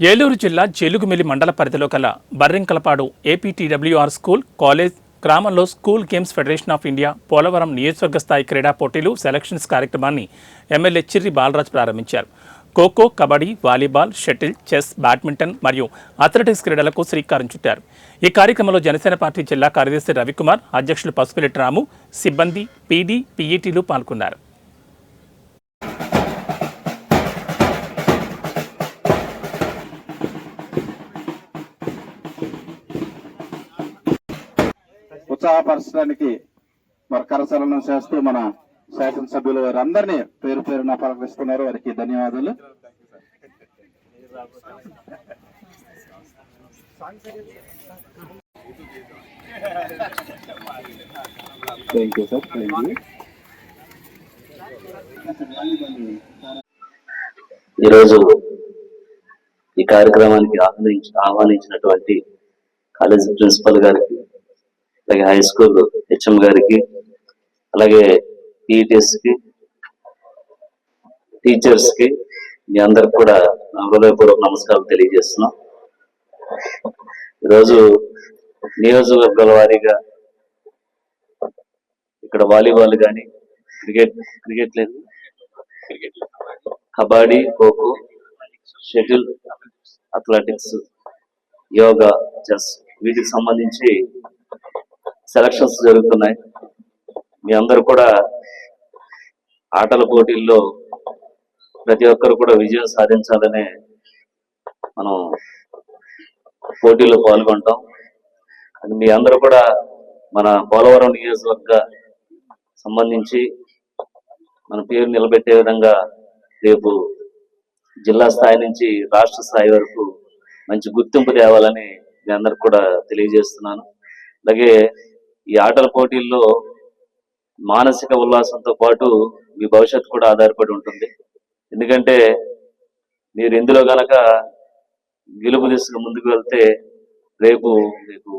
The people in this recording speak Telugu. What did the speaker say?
ఏలూరు జిల్లా చెలుగుమిల్లి మండల పరిధిలో గల బర్రింకలపాడు ఏపీటీడబ్ల్యూఆర్ స్కూల్ కాలేజ్ గ్రామంలో school games federation of India Polavaram నియోజకవర్గ స్థాయి క్రీడా పోటీలు సెలక్షన్స్ కార్యక్రమాన్ని ఎమ్మెల్యే చిర్రి బాలరాజ్ ప్రారంభించారు. Kho kho kabaddi volleyball shuttle chess badminton మరియు అథ్లెటిక్స్ క్రీడలకు శ్రీకారం చుట్టారు. ఈ కార్యక్రమంలో జనసేన పార్టీ జిల్లా కార్యదర్శి రవికుమార్ అధ్యక్షులు పసుపులెట్టి రాము సిబ్బంది పీడీ పీఈటీలు పాల్గొన్నారు. ఉత్సాహపరచడానికి మరి కరచలనం చేస్తూ మన శాసనసభ్యులు వారు అందరినీ పేరు పేరున పలకరిస్తున్నారు. వారికి ధన్యవాదాలు. Thank you sir thank you ఈరోజు ఈ కార్యక్రమానికి ఆహ్వానించి ఆహ్వానించినటువంటి కాలేజ్ ప్రిన్సిపల్ గారికి అలాగే హై స్కూల్ హెచ్ఎం గారికి అలాగే PETs కి టీచర్స్కి మీ అందరికి కూడా హృదయపూర్వక నమస్కారం తెలియజేస్తున్నాం. ఈరోజు నియోజకవర్గాల వారీగా ఇక్కడ వాలీబాల్ కానీ క్రికెట్ క్రికెట్ లేదు. Kabaddi kho kho shuttle athletics yoga chess వీటికి సంబంధించి సెలక్షన్స్ జరుగుతున్నాయి. మీ అందరూ కూడా ఆటల పోటీల్లో ప్రతి ఒక్కరు కూడా విజయం సాధించాలనే మనం పోటీలో పాల్గొంటాం. కానీ మీ అందరూ కూడా మన పోలవరం నియోజకవర్గ సంబంధించి మన పేరు నిలబెట్టే విధంగా రేపు జిల్లా స్థాయి నుంచి రాష్ట్ర స్థాయి వరకు మంచి గుర్తింపు తేవాలని మీ అందరికి కూడా తెలియజేస్తున్నాను. అలాగే ఈ ఆటల పోటీల్లో మానసిక ఉల్లాసంతో పాటు మీ భవిష్యత్తు కూడా ఆధారపడి ఉంటుంది. ఎందుకంటే మీరు ఇందులో గనక గెలుపు దిశగా ముందుకు వెళ్తే రేపు మీకు